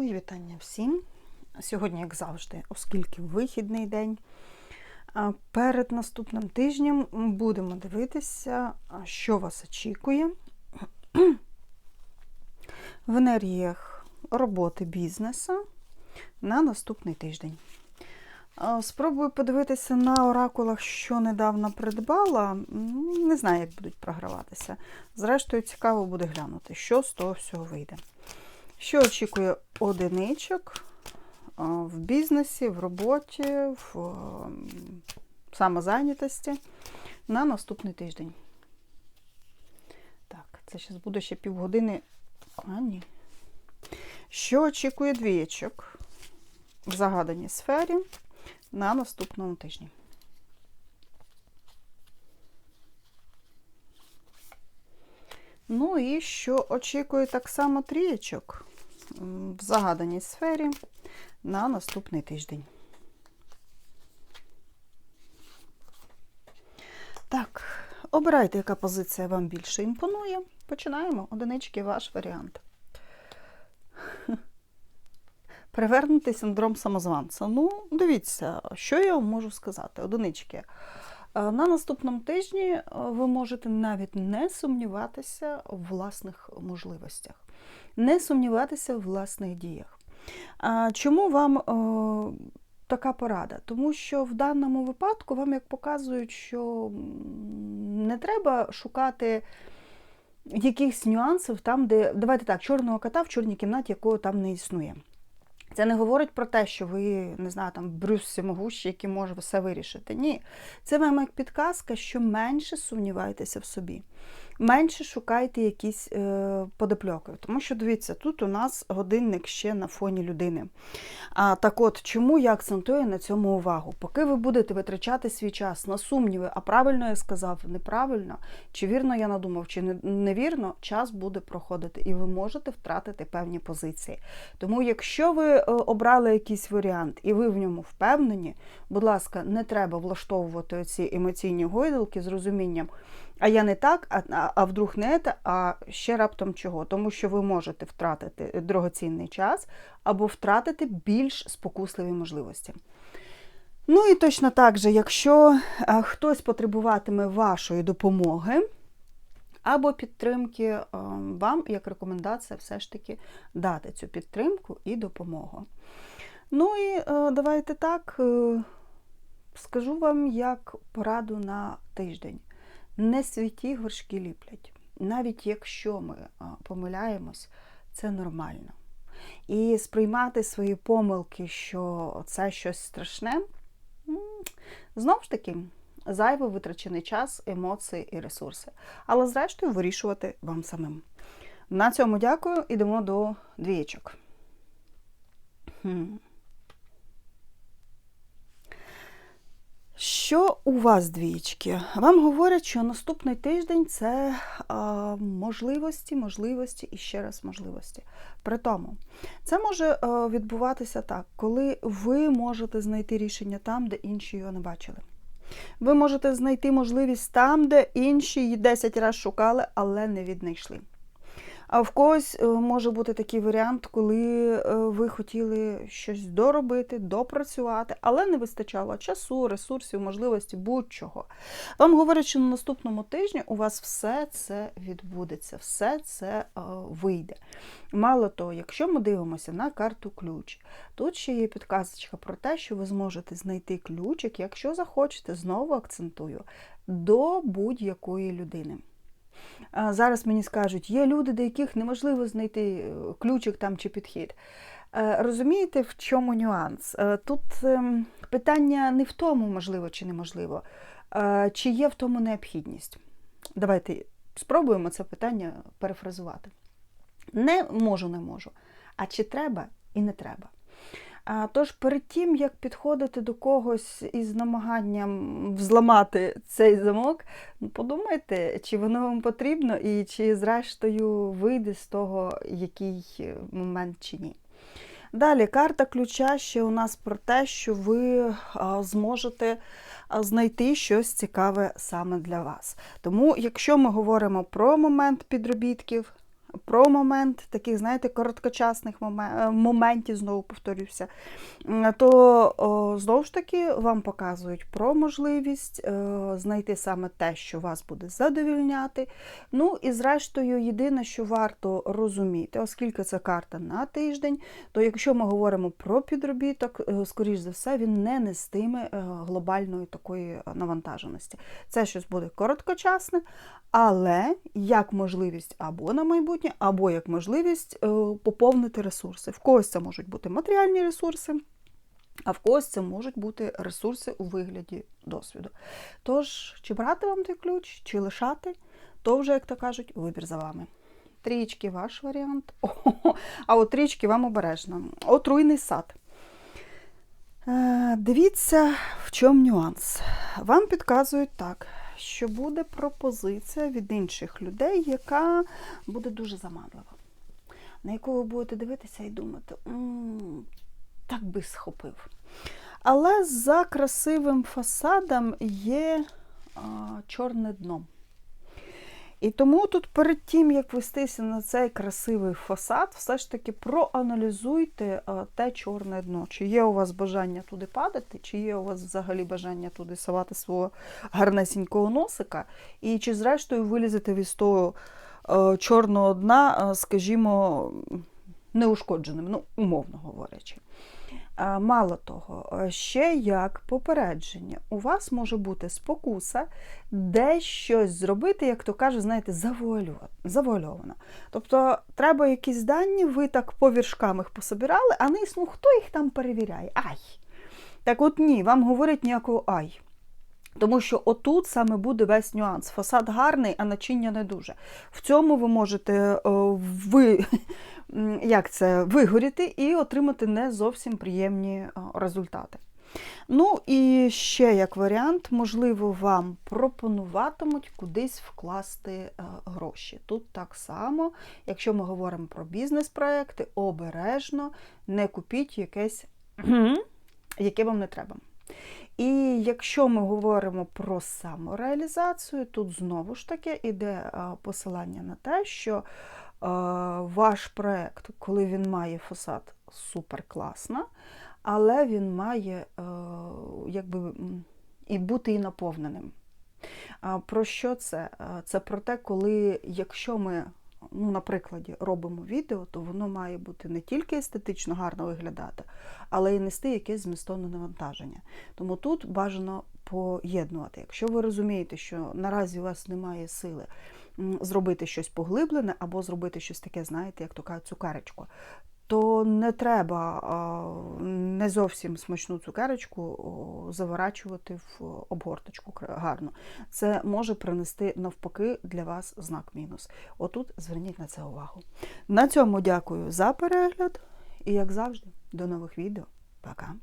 Мої вітання всім. Сьогодні, як завжди, оскільки вихідний день, перед наступним тижнем будемо дивитися, що вас очікує в енергіях роботи бізнесу на наступний тиждень. Спробую подивитися на оракулах, що недавно придбала. Не знаю, як будуть програватися. Зрештою, цікаво буде глянути, що з того всього вийде. Що очікує одиничок в бізнесі, в роботі, в самозайнятості на наступний тиждень? Так, це зараз буде ще півгодини. А, ні. Що очікує двієчок в загаданій сфері на наступному тижні? Ну і що очікує так само трієчок в загаданій сфері на наступний тиждень. Так, обирайте, яка позиція вам більше імпонує. Починаємо. Одинички ваш варіант. Перевернутий синдром самозванця. Ну, дивіться, що я вам можу сказати. Одинички. Е, На наступному тижні е, ви можете навіть не сумніватися в власних можливостях, не сумніватися в власних діях. Чому вам е, така порада? Тому що в даному випадку вам як показують, що не треба шукати якихось нюансів там, де давайте так, чорного кота в чорній кімнаті, якого там не існує. Це не говорить про те, що ви, не знаю, там Брюс всемогущий, який може все вирішити. Ні. Це вам як підказка, що менше сумнівайтеся в собі, менше шукайте якісь е, подопльоки. Тому що, дивіться, тут у нас годинник ще на фоні людини. А так от, чому я акцентую на цьому увагу? Поки ви будете витрачати свій час на сумніви, а правильно я сказав, неправильно, чи вірно я надумав, чи невірно, час буде проходити, і ви можете втратити певні позиції. Тому, якщо ви е, обрали якийсь варіант і ви в ньому впевнені, будь ласка, не треба влаштовувати оці емоційні гойдалки з розумінням. А я не так, а, а, вдруг не те, а ще раптом чого? Тому що ви можете втратити дорогоцінний час або втратити більш спокусливі можливості. Ну і точно так же, якщо хтось потребуватиме вашої допомоги або підтримки, е, вам як рекомендація все ж таки дати цю підтримку і допомогу. Ну і е, давайте так, е, скажу вам як пораду на тиждень. Не святі горшки ліплять. Навіть якщо ми помиляємось, це нормально. І сприймати свої помилки, що це щось страшне, знову ж таки, зайвий витрачений час, емоції і ресурси. Але зрештою вирішувати вам самим. На цьому дякую. Ідемо до двієчок. Що у вас, двічки? Вам говорять, що наступний тиждень це а, можливості, можливості і ще раз можливості. При тому, це може а, відбуватися так, коли ви можете знайти рішення там, де інші його не бачили. Ви можете знайти можливість там, де інші її 10 разів шукали, але не віднайшли. А в когось е, може бути такий варіант, коли е, ви хотіли щось доробити, допрацювати, але не вистачало часу, ресурсів, можливості, будь-чого. Вам говорять, що на наступному тижні у вас все це відбудеться, все це е, вийде. Мало того, якщо ми дивимося на карту ключ, тут ще є підказочка про те, що ви зможете знайти ключик, якщо захочете, знову акцентую, до будь-якої людини. Зараз мені скажуть, є люди, до яких неможливо знайти е, ключик там чи підхід. Е, Розумієте, в чому нюанс? Е, Тут ем, питання не в тому, можливо чи неможливо, чи є в тому необхідність. Давайте спробуємо це питання перефразувати. Не можу, не можу. А чи треба і не треба. А, Тож перед тим, як підходити до когось із намаганням взламати цей замок, подумайте, чи воно вам потрібно, і чи, зрештою, вийде з того який момент чи ні. Далі, карта ключа ще у нас про те, що ви зможете знайти щось цікаве саме для вас. Тому, якщо ми говоримо про момент підробітків, про момент таких, знаєте, короткочасних е, моментів, знову повторюся, то знову ж таки вам показують про можливість е, знайти саме те, що вас буде задовільняти. Ну і зрештою, єдине, що варто розуміти, оскільки це карта на тиждень, то якщо ми говоримо про підробіток, е, скоріш за все, він не нестиме глобальної такої навантаженості. Це щось буде короткочасне, але як можливість або на майбутнє, або як можливість е, поповнити ресурси. В когось це можуть бути матеріальні ресурси. А в когось це можуть бути ресурси у вигляді досвіду. Тож, чи брати вам той ключ, чи лишати, то вже, як то кажуть, вибір за вами. Трічки ваш варіант. О, а от трічки вам обережно. Отруйний сад. Е, Дивіться, в чому нюанс. Вам підказують так, що буде пропозиція від інших людей, яка буде дуже заманлива. На яку ви будете дивитися і думати, «М, так би схопив. Але за красивим фасадом є а, чорне дно. І тому тут перед тим, як вестися на цей красивий фасад, все ж таки проаналізуйте те чорне дно. Чи є у вас бажання туди падати, чи є у вас взагалі бажання туди совати свого гарнесінького носика, і чи зрештою вилізете із того е, чорного дна, е, скажімо, неушкодженим, ну, умовно говорячи. Мало того, е, ще як попередження, у вас може бути спокуса десь щось зробити, як то каже, знаєте, завуальовано. Тобто треба якісь дані, ви так по віршкам їх пособирали, а низ, ну хто їх там перевіряє? Ай! Так от ні, вам говорять ніякого ай. Тому що отут саме буде весь нюанс. Фасад гарний, а начиння не дуже. В цьому ви можете е, ви, як це, вигоріти і отримати не зовсім приємні е, результати. Ну і ще як варіант, можливо, вам пропонуватимуть кудись вкласти е, гроші. Тут так само, якщо ми говоримо про бізнес-проекти, обережно не купіть якесь, яке вам не треба. І якщо ми говоримо про самореалізацію, тут знову ж таки іде посилання на те, що ваш проект, коли він має фасад, супер класно, але він має якби, і бути і наповненим. Про що це? Це про те, коли якщо ми, ну, на прикладі, робимо відео, то воно має бути не тільки естетично гарно виглядати, але й нести якесь змістовне навантаження. Тому тут бажано поєднувати. Якщо ви розумієте, що наразі у вас немає сили зробити щось поглиблене або зробити щось таке, знаєте, як то кажуть, цукеречко, то не треба не зовсім смачну цукерочку заворачувати в обгорточку гарно. Це може принести навпаки для вас знак мінус. Отут зверніть на це увагу. На цьому дякую за перегляд і, як завжди, до нових відео. Пока!